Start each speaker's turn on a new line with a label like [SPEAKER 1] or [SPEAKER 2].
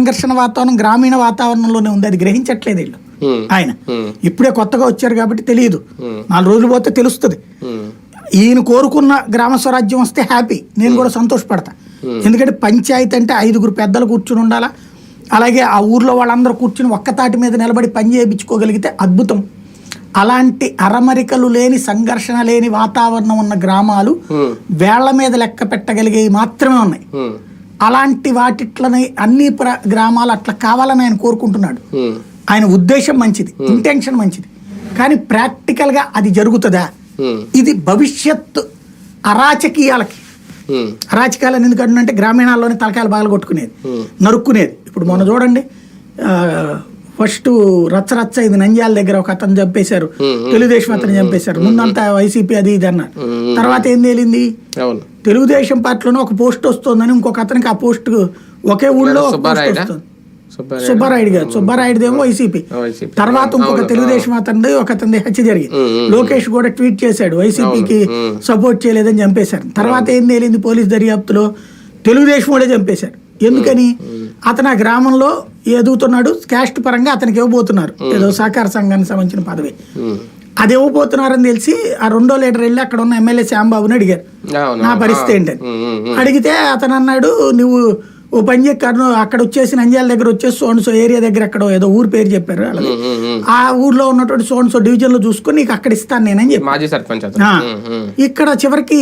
[SPEAKER 1] సంఘర్షణ వాతావరణం గ్రామీణ వాతావరణంలోనే ఉంది. అది గ్రహించట్లేదు వీళ్ళు. ఆయన. ఇప్పుడే కొత్తగా వచ్చారు కాబట్టి తెలియదు. నాలుగు రోజులు పోతే తెలుస్తుంది. ఈయన కోరుకున్న గ్రామ స్వరాజ్యం వస్తే హ్యాపీ. నేను కూడా సంతోషపడతా. ఎందుకంటే పంచాయతీ అంటే ఐదుగురు పెద్దలు కూర్చుని ఉండాలా? అలాగే ఆ ఊర్లో వాళ్ళందరూ కూర్చుని ఒక్క తాటి మీద నిలబడి పని చేయించుకోగలిగితే అద్భుతం. అలాంటి అరమరికలు లేని సంఘర్షణ లేని వాతావరణం ఉన్న గ్రామాలు వేళ్ళ మీద లెక్క పెట్టగలిగేవి మాత్రమే ఉన్నాయి. అలాంటి వాటిట్లని అన్ని ప్ర గ్రామాలు అట్లా కావాలని ఆయన కోరుకుంటున్నాడు. ఆయన ఉద్దేశం మంచిది ఇంటెన్షన్ మంచిది. కానీ ప్రాక్టికల్గా అది జరుగుతుందా? ఇది భవిష్యత్ అరాచకీయాలకి. అరాచకాలను ఎందుకంటే గ్రామీణాల్లోనే తలకాయలు బాగా కొట్టుకునేది. నరుక్కునేది. ఇప్పుడు మొన్న చూడండి ఫస్ట్ రచ్చ రచ్చ ఇది నంద్యాల దగ్గర ఒక అతను చంపేశారు. తెలుగుదేశం అతను చంపేశారు. ముందంతా వైసీపీ అది ఇది అన్నారు. తర్వాత ఏం తేలింది తెలుగుదేశం పార్టీలోనే ఒక పోస్ట్ వస్తుందని ఇంకొక అతనికి ఆ పోస్ట్ ఒకే ఊళ్ళో
[SPEAKER 2] సుబ్బారాయుడా?
[SPEAKER 1] వస్తుంది.
[SPEAKER 2] సుబ్బారాయుడు?
[SPEAKER 1] గారు. సుబ్బారాయుడుదేమో వైసీపీ. తర్వాత ఇంకొక తెలుగుదేశం అతనిది ఒక అతనిది హత్య జరిగింది. లోకేష్ కూడా ట్వీట్ చేశాడు వైసీపీకి. సపోర్ట్ చేయలేదని చంపేశారు. తర్వాత ఏం తేలింది పోలీస్ దర్యాప్తులో? తెలుగుదేశం కూడా చంపేశారు. ఎందుకని? అతను ఆ గ్రామంలో ఎదుగుతున్నాడు క్యాస్ట్ పరంగా అతనికి ఇవ్వబోతున్నారు. ఏదో సహకార సంఘానికి సంబంధించిన పదవి. అది ఇవ్వబోతున్నారని తెలిసి ఆ రెండో లీడర్ వెళ్ళి అక్కడ ఉన్న ఎమ్మెల్యే శ్యాంబాబుని అడిగారు. నా పరిస్థితి ఏంటని అడిగితే అతను అన్నాడు నువ్వు ఓ పని కర్నూ అక్కడ వచ్చేసి నంద్యాల దగ్గర వచ్చేసి సోన్సో ఏరియా దగ్గర అక్కడ ఏదో ఊరు పేరు చెప్పారు అలాగే. ఆ ఊర్లో ఉన్నటువంటి సోన్సో డివిజన్లో చూసుకొని నీకు అక్కడ ఇస్తాను నేనని చెప్పి ఇక్కడ చివరికి